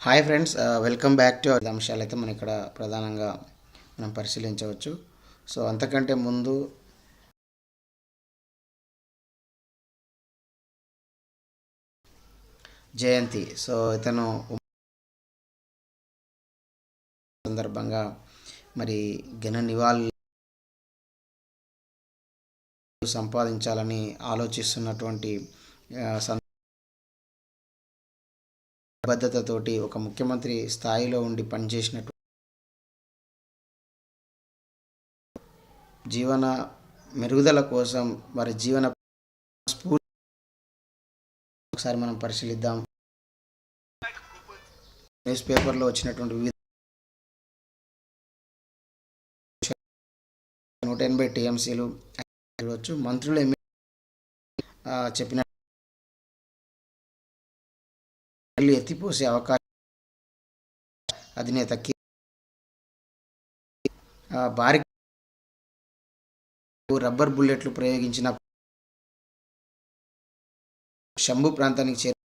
Hi friends welcome back to అంశాలు అయితే మనం ఇక్కడ ప్రధానంగా మనం పరిశీలించవచ్చు. సో అంతకంటే ముందు జయంతి. సో ఇతను సందర్భంగా మరి ఘన నివాళులు సంపాదించాలని ఆలోచిస్తున్నటువంటి నిబద్ధతతోటి ఒక ముఖ్యమంత్రి స్థాయిలో ఉండి పనిచేసినట్టు జీవన మెరుగుదల కోసం వారి జీవన స్ఫూర్తి ఒకసారి మనం పరిశీలిద్దాం. న్యూస్ పేపర్లో వచ్చినటువంటి వివిధ నూట ఎనభై టీఎంసీలు చూడవచ్చు మంత్రులు ఎమ్మె- చెప్పిన నీళ్ళు ఎత్తిపోసే అవకాశం అధినేత కే- భారీ రబ్బర్ బుల్లెట్లు ప్రయోగించిన శంభు ప్రాంతానికి చేరు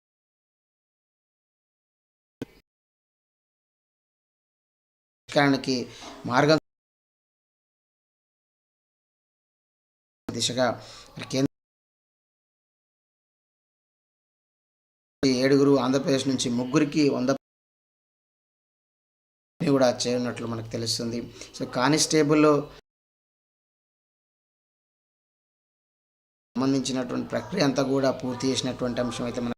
పరిష్కారానికి మార్గం దిశగా కేంద్ర ఏడుగురు ఆంధ్రప్రదేశ్ నుంచి ముగ్గురికి వంద కూడా చేయనట్లు మనకు తెలుస్తుంది. సో కానిస్టేబుల్లో సంబంధించినటువంటి ప్రక్రియ అంతా కూడా పూర్తి చేసినటువంటి అంశం అయితే మనం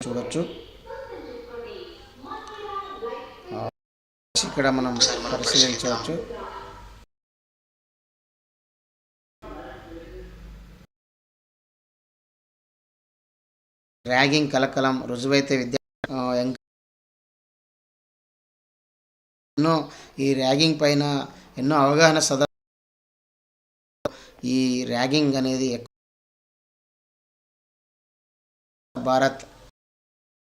చూడొచ్చు. ఇక్కడ మనం పరిశీలించవచ్చు. ర్యాగింగ్ కలకలం రుజువైతే విద్యా ఎన్నో ఈ ర్యాగింగ్ పైన ఎన్నో అవగాహన సద ఈ ర్యాగింగ్ అనేది ఎక్కువ భారత్